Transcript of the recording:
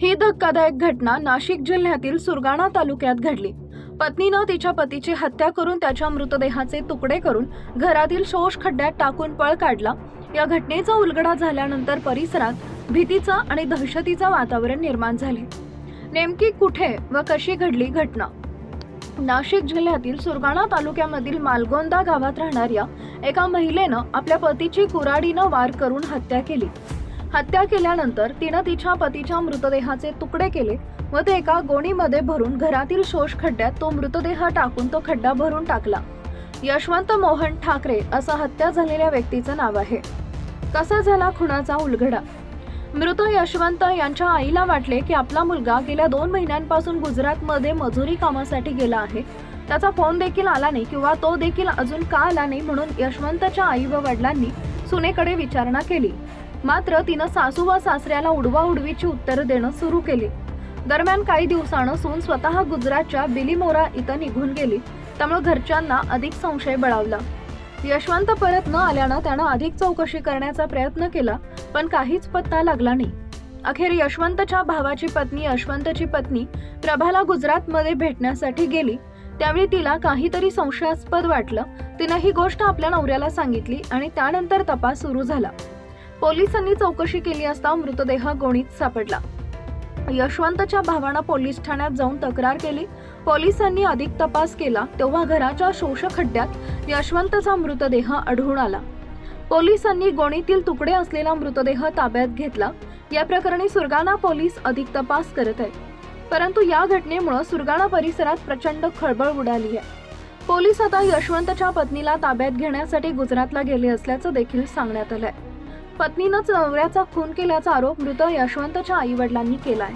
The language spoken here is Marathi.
ही धक्कादायक घटना नाशिक जिल्ह्यातील सुरगाणा तालुक्यात घडली. पत्नीनं तिच्या पतीची हत्या करून त्याच्या मृतदेहाचे तुकडे करून घरातील शोष खड्ड्यात टाकून पळ काढला. या घटनेचा उलगडा झाल्यानंतर परिसरात भीतीचा आणि दहशतीचा वातावरण निर्माण झाले. नेमकी कुठे व कशी घडली घटना? नाशिक जिल्ह्यातील सुरगाणा तालुक्यामधील मालगोंदा गावात राहणाऱ्या एका महिलेनं आपल्या पतीची कुराडीनं वार करून हत्या केली. हत्या केल्यानंतर तिनं तिच्या पतीच्या मृतदेहाचे तुकडे केले व ते एका गोणीमध्ये भरून घरातील शोष खड्ड्यात तो मृतदेह टाकून तो खड्डा भरून टाकला. यशवंत मोहन ठाकरे असं हत्या झालेल्या व्यक्तीचं नाव आहे. कसा झाला खुणाचा उलगडा? मृत यशवंत यांच्या आईला वाटले की आपला मुलगा गेल्या दोन महिन्यांपासून गुजरातमध्ये मजुरी कामासाठी गेला आहे. त्याचा फोन देखील आला नाही किंवा तो देखील अजून का आला नाही म्हणून यशवंतच्या आई व वडिलांनी सुनेकडे विचारणा केली. मात्र तिनं सासू व सासऱ्याला उडवाउडवीची उत्तरं देणं सुरू केली. दरम्यान काही दिवसानं सून स्वतः गुजरातच्या बिलीमोरा इथं निघून गेली. त्यामुळे घरच्यांना अधिक संशय बळावला. यशवंत परत न आल्यानं त्यानं अधिक चौकशी करण्याचा प्रयत्न केला पण काहीच पत्ता लागला नाही. अखेर यशवंतच्या भावाची पत्नी यशवंतची पत्नी प्रभाला गुजरातमध्ये भेटण्यासाठी गेली. त्यावेळी तिला काहीतरी संशयास्पद वाटलं. तिनं ही गोष्ट आपल्या नवऱ्याला सांगितली आणि त्यानंतर तपास सुरू झाला. पोलिसांनी चौकशी केली असता मृतदेह गोणीत सापडला. यशवंतच्या भावानं पोलीस ठाण्यात जाऊन तक्रार केली. पोलिसांनी अधिक तपास केला तेव्हा घराच्या शोषखड्ड्यात यशवंतचा मृतदेह आढळून आला. पोलिसांनी गोणीतील तुकडे असलेला मृतदेह ताब्यात घेतला. या प्रकरणी सुरगाणा पोलीस अधिक तपास करत आहेत. परंतु या घटनेमुळे सुरगाणा परिसरात प्रचंड खळबळ उडाली आहे. पोलीस आता यशवंतच्या पत्नीला ताब्यात घेण्यासाठी गुजरातला गेले असल्याचं देखील सांगण्यात आलं आहे पत्नीनंच नवऱ्याचा खून केल्याचा आरोप मृत यशवंतच्या आई वडिलांनी केलाय.